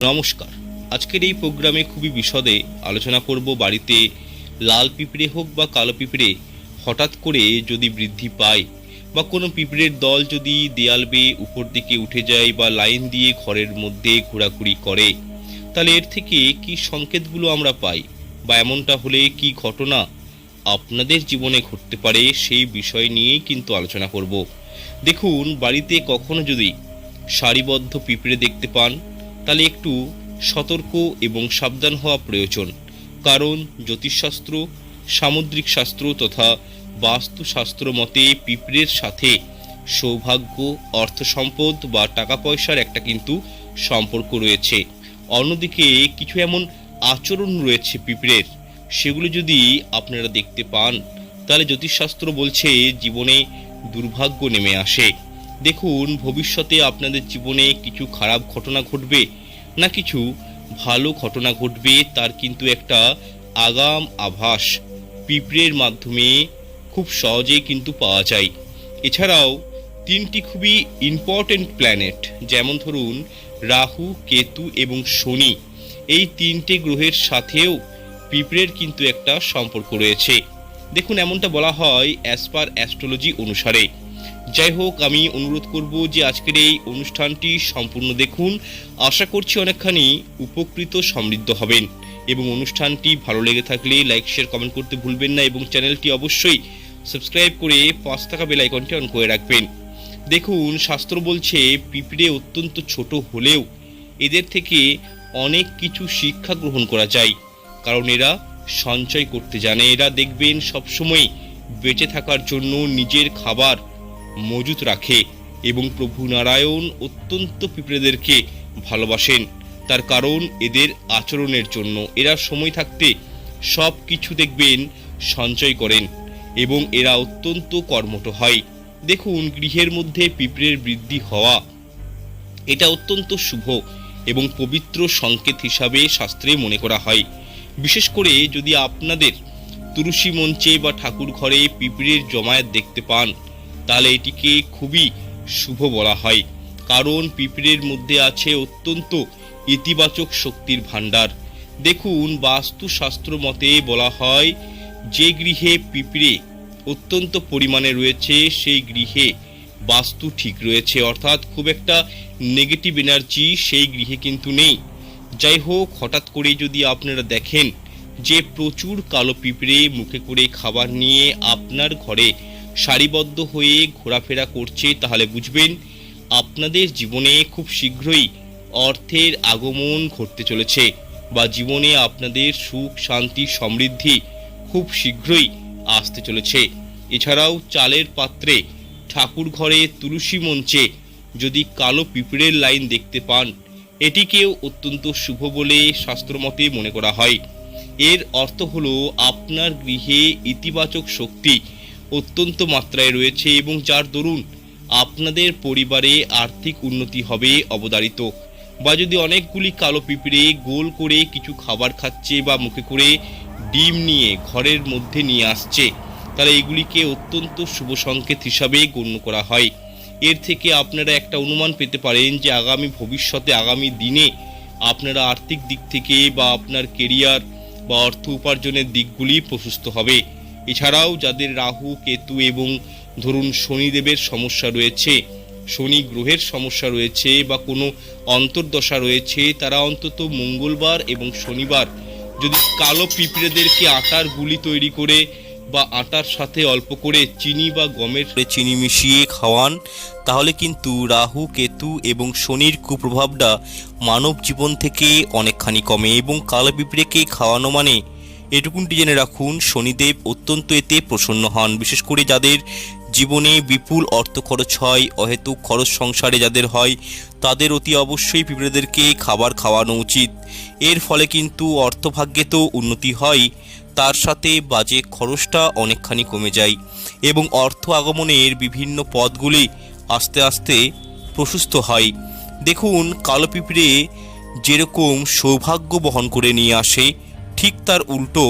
নমস্কার। আজকের এই প্রোগ্রামে খুবই বিশদে আলোচনা করব বাড়িতে লাল পিঁপড়ে হোক বা কালো পিঁপড়ে, হঠাৎ করে যদি বৃদ্ধি পায় বা কোনো পিঁপড়ের দল যদি দেয়াল বেয়ে উপর দিকে উঠে যায় বা লাইন দিয়ে ঘরের মধ্যে ঘোরাঘুরি করে, তাহলে এর থেকে কি সংকেতগুলো আমরা পাই বা এমনটা হলে কি ঘটনা আপনাদের জীবনে ঘটতে পারে সেই বিষয় নিয়েই কিন্তু আলোচনা করব। দেখুন, বাড়িতে কখনো যদি সারিবদ্ধ পিঁপড়ে দেখতে পান তাহলে একটু সতর্ক এবং সাবধান হওয়া প্রয়োজন। কারণ জ্যোতিষশাস্ত্র, সামুদ্রিক শাস্ত্র তথা বাস্তুশাস্ত্র মতে পিঁপড়ের সাথে সৌভাগ্য অর্থ সম্পদ বা টাকা পয়সার একটা কিন্তু সম্পর্ক রয়েছে। অন্যদিকে কিছু এমন আচরণ রয়েছে পিঁপড়ের, সেগুলো যদি আপনারা দেখতে পান, তাহলে জ্যোতিষশাস্ত্র বলছে জীবনে দুর্ভাগ্য নেমে আসে। দেখুন, ভবিষ্যতে আপনাদের জীবনে কিছু খারাপ ঘটনা ঘটবে, না কিছু ভালো ঘটনা ঘটবে, তার কিন্তু একটা আগাম আভাস পিঁপড়ের মাধ্যমে খুব সহজেই কিন্তু পাওয়া যায়। এছাড়াও, তিনটি খুবই ইম্পর্টেন্ট প্ল্যানেট যেমন ধরুন, রাহু, কেতু এবং শনি, এই তিনটে গ্রহের সাথেও পিঁপড়ের কিন্তু একটা সম্পর্ক রয়েছে। দেখুন, এমনটা বলা হয় অ্যাজ পার অ্যাস্ট্রোলজি অনুসারে। যাই হোক, আমি অনুরোধ করব যে আজকের এই অনুষ্ঠানটি সম্পূর্ণ দেখুন। আশা করছি অনেকখানি উপকৃত সমৃদ্ধ হবেন এবং অনুষ্ঠানটি ভালো লেগে থাকলে লাইক, শেয়ার, কমেন্ট করতে ভুলবেন না এবং চ্যানেলটি অবশ্যই সাবস্ক্রাইব করে পাঁচ টাকা বেল আইকনটি অন করে রাখবেন। দেখুন, শাস্ত্র বলছে, পিঁপড়ে অত্যন্ত ছোট হলেও এদের থেকে অনেক কিছু শিক্ষা গ্রহণ করা যায়। কারণ এরা সঞ্চয় করতে জানে। এরা দেখবেন সবসময় বেঁচে থাকার জন্য নিজের খাবার মজুত রাখে এবং প্রভু নারায়ণ অত্যন্ত পিঁপড়েদেরকে ভালোবাসেন। তার কারণ এদের আচরণের জন্য। এরা সময় থাকতে সব কিছু দেখবেন, সঞ্চয় করেন এবং এরা অত্যন্ত কর্মঠ হয়। দেখুন, গৃহের মধ্যে পিঁপড়ের বৃদ্ধি হওয়া, এটা অত্যন্ত শুভ এবং পবিত্র সংকেত হিসাবে শাস্ত্রে মনে করা হয়। বিশেষ করে যদি আপনাদের তুলসী মঞ্চে বা ঠাকুর ঘরে পিঁপড়ের জমায়েত দেখতে পান তাহলে এটিকে খুবই শুভ বলা হয়। কারণ পিঁপড়ের মধ্যে আছে অত্যন্ত ইতিবাচক শক্তির ভাণ্ডার। দেখুন, বাস্তুশাস্ত্র মতে বলা হয়, যে গৃহে পিঁপড়ে অত্যন্ত পরিমাণে রয়েছে, সেই গৃহে বাস্তু ঠিক রয়েছে। অর্থাৎ খুব একটা নেগেটিভ এনার্জি সেই গৃহে কিন্তু নেই। যাই হোক, হঠাৎ করে যদি আপনারা দেখেন যে প্রচুর কালো পিঁপড়ে মুখে করে খাবার নিয়ে আপনার ঘরে সারিবদ্ধ হয়ে ঘোরাফেরা করছে, তাহলে বুঝবেন আপনাদের জীবনে খুব শীঘ্রই অর্থের আগমন ঘটতে চলেছে বা জীবনে আপনাদের সুখ, শান্তি, সমৃদ্ধি খুব শীঘ্রই আসতে চলেছে। এছাড়াও চালের পাত্রে ঠাকুর ঘরে তুলসী মঞ্চে যদি কালো পিঁপড়ের লাইন দেখতে পান, এটিকেও অত্যন্ত শুভ বলে শাস্ত্রমতে মনে করা হয়। এর অর্থ হলো, আপনার গৃহে ইতিবাচক শক্তি অত্যন্ত মাত্রায় রয়েছে এবং যার দরুন আপনাদের পরিবারে আর্থিক উন্নতি হবে অবদারিত। বা যদি অনেকগুলি কালো পিঁপড়ে গোল করে কিছু খাবার খাচ্ছে বা মুখে করে ডিম নিয়ে ঘরের মধ্যে নিয়ে আসছে, তাহলে এগুলিকে অত্যন্ত শুভ সংকেত হিসাবে গণ্য করা হয়। এর থেকে আপনারা একটা অনুমান পেতে পারেন যে আগামী ভবিষ্যতে আগামী দিনে আপনারা আর্থিক দিক থেকে বা আপনার কেরিয়ার বা অর্থ উপার্জনের দিকগুলি প্রশস্ত হবে। এছাড়াও যাদের রাহু, কেতু এবং ধরুন শনিদেবের সমস্যা রয়েছে, শনি গ্রহের সমস্যা রয়েছে বা কোনো অন্তর্দশা রয়েছে, তারা অন্তত মঙ্গলবার এবং শনিবার যদি কালো পিঁপড়েদেরকে আটার গুলি তৈরি করে বা আটার সাথে অল্প করে চিনি বা গমের চিনি মিশিয়ে খাওয়ান, তাহলে কিন্তু রাহু, কেতু এবং শনির কুপ্রভাবটা মানব জীবন থেকে অনেকখানি কমে এবং কালো পিঁপড়েকে খাওয়ানো মানে এটুকুনটি জেনে রাখুন, শনিদেব অত্যন্ত এতে প্রসন্ন হন। বিশেষ করে যাদের জীবনে বিপুল অর্থ খরচ হয়, অহেতুক খরচ সংসারে যাদের হয়, তাদের অতি অবশ্যই পিঁপড়েদেরকে খাবার খাওয়ানো উচিত। এর ফলে কিন্তু অর্থভাগ্যে তো উন্নতি হয়, তার সাথে বাজে খরচটা অনেকখানি কমে যায় এবং অর্থ আগমনের বিভিন্ন পথগুলি আস্তে আস্তে প্রশস্ত হয়। দেখুন, কালো পিঁপড়ে যেরকম সৌভাগ্য বহন করে নিয়ে আসে ঠিক তার উল্টো,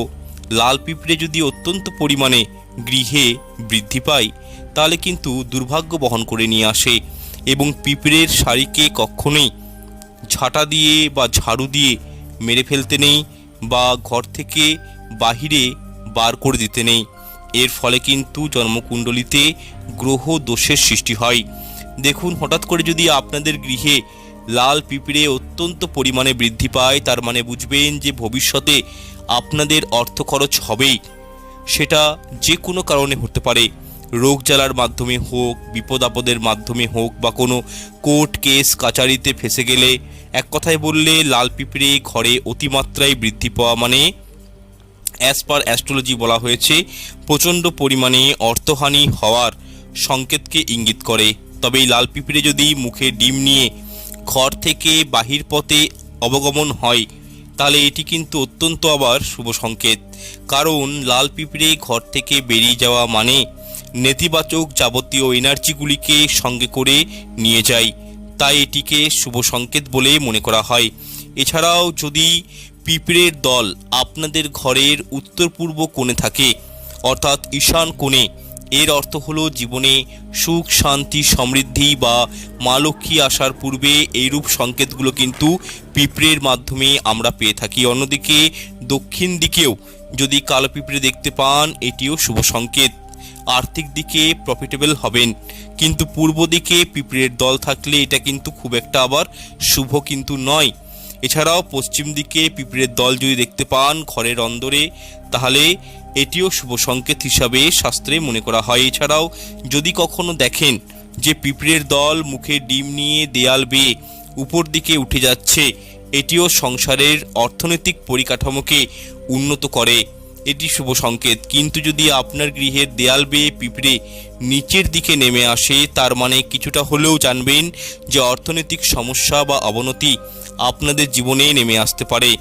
লাল পিঁপড়ে যদি অত্যন্ত পরিমাণে গৃহে বৃদ্ধি পায়, তাহলে কিন্তু দুর্ভাগ্য বহন করে নিয়ে আসে এবং পিঁপড়ের শাড়িকে কখনোই ঝাঁটা দিয়ে বা ঝাড়ু দিয়ে মেরে ফেলতে নেই বা ঘর থেকে বাহিরে বার করে দিতে নেই। এর ফলে কিন্তু জন্মকুণ্ডলিতে গ্রহ দোষের সৃষ্টি হয়। দেখুন, হঠাৎ করে যদি আপনাদের গৃহে লাল পিঁপড়ে অত্যন্ত পরিমাণে বৃদ্ধি পায়। তার মানে বুঝবেন যে ভবিষ্যতে আপনাদের অর্থ খরচ হবেই। সেটা যে কোনো কারণে হতে পারে। রোগ জ্বালার মাধ্যমে হোক, বিপদ আপদের মাধ্যমে হোক বা কোনো কোর্ট কেস কাচারিতে ফেসে গেলে, এক কথায় বললে লাল পিঁপড়ে ঘরে অতিমাত্রায় বৃদ্ধি পাওয়া মানে অ্যাজ পার অ্যাস্ট্রোলজি বলা হয়েছে, প্রচণ্ড পরিমাণে অর্থহানি হওয়ার সংকেতকে ইঙ্গিত করে। তবে এই লাল পিঁপড়ে যদি মুখে ডিম নিয়ে ঘর থেকে বাহির পথে অবগমন হয়, তাহলে এটি কিন্তু অত্যন্ত আবার শুভ সংকেত। কারণ লাল পিঁপড়ে ঘর থেকে বেরিয়ে যাওয়া মানে নেতিবাচক যাবতীয় এনার্জিগুলিকে সঙ্গে করে নিয়ে যায়, তাই এটিকে শুভ সংকেত বলে মনে করা হয়। এছাড়াও যদি পিঁপড়ের দল আপনাদের ঘরের উত্তর পূর্ব কোণে থাকে, অর্থাৎ ঈশান কোণে এর অর্থ হলো জীবনে সুখ, শান্তি, সমৃদ্ধি বা মা লক্ষ্মী আসার পূর্বে এইরূপ সংকেতগুলো কিন্তু পিঁপড়ের মাধ্যমে আমরা পেয়ে থাকি। অন্যদিকে দক্ষিণ দিকেও যদি কালো পিঁপড়ে দেখতে পান, এটিও শুভ সংকেত। আর্থিক দিকে প্রফিটেবল হবেন, কিন্তু পূর্ব দিকে পিঁপড়ের দল থাকলে এটা কিন্তু খুব একটা আবার শুভ কিন্তু নয়। এছাড়াও পশ্চিম দিকে পিঁপড়ের দল যদি দেখতে পান, ঘরের অন্দরে, তাহলে এটিও শুভ সংকেত হিসাবে শাস্ত্রে মনে করা হয়। এছাড়াও, যদি কখনো দেখেন যে পিঁপড়ের দল মুখে ডিম নিয়ে দেয়াল বেয়ে উপর দিকে উঠে যাচ্ছে, এটিও সংসারের অর্থনৈতিক পরিকাঠামোকে উন্নত করে। এটি শুভ সংকেত। কিন্তু যদি আপনার গৃহের দেয়াল বেয়ে পিঁপড়ে নিচের দিকে নেমে আসে, তার মানে কিছুটা হলেও জানবেন যে অর্থনৈতিক সমস্যা বা অবনতি আপনাদের জীবনে নেমে আসতে পারে।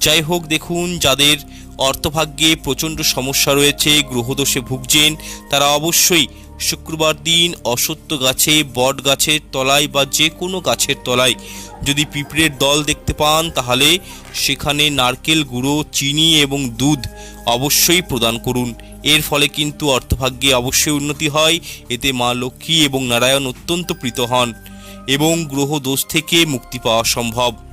যাই হোক দেখুন, যাদের অর্থভাগ্যে প্রচণ্ড সমস্যা রয়েছে, গ্রহদোষে ভুগছেন, তারা অবশ্যই শুক্রবার দিন অসত্য গাছে, বট গাছের তলায় বা যে কোনো গাছের তলায় যদি পিঁপড়ের দল দেখতে পান, তাহলে সেখানে নারকেল গুঁড়ো, চিনি এবং দুধ অবশ্যই প্রদান করুন। এর ফলে কিন্তু অর্থভাগ্যে অবশ্যই উন্নতি হয়। এতে মা লক্ষ্মী এবং নারায়ণ অত্যন্ত প্রীত হন এবং গ্রহ দোষ থেকে মুক্তি পাওয়া সম্ভব।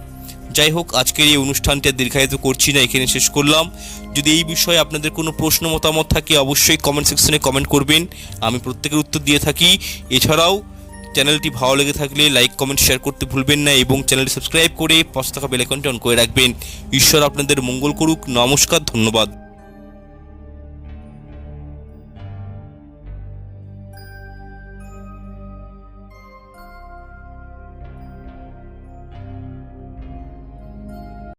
যাই হোক, আজকের এই অনুষ্ঠানটি দীর্ঘায়িত করছি না, এখানে শেষ করলাম। যদি এই বিষয়ে আপনাদের কোনো প্রশ্ন, মতামত থাকে, অবশ্যই কমেন্ট সেকশনে কমেন্ট করবেন। আমি প্রত্যেকের উত্তর দিয়ে থাকি। এছাড়াও চ্যানেলটি ভালো লেগে থাকলে লাইক কমেন্ট শেয়ার করতে ভুলবেন না এবং চ্যানেলটি সাবস্ক্রাইব করে পাশে থাকা বেলাইকনটি অন করে রাখবেন। ঈশ্বর আপনাদের মঙ্গল করুক। নমস্কার, ধন্যবাদ।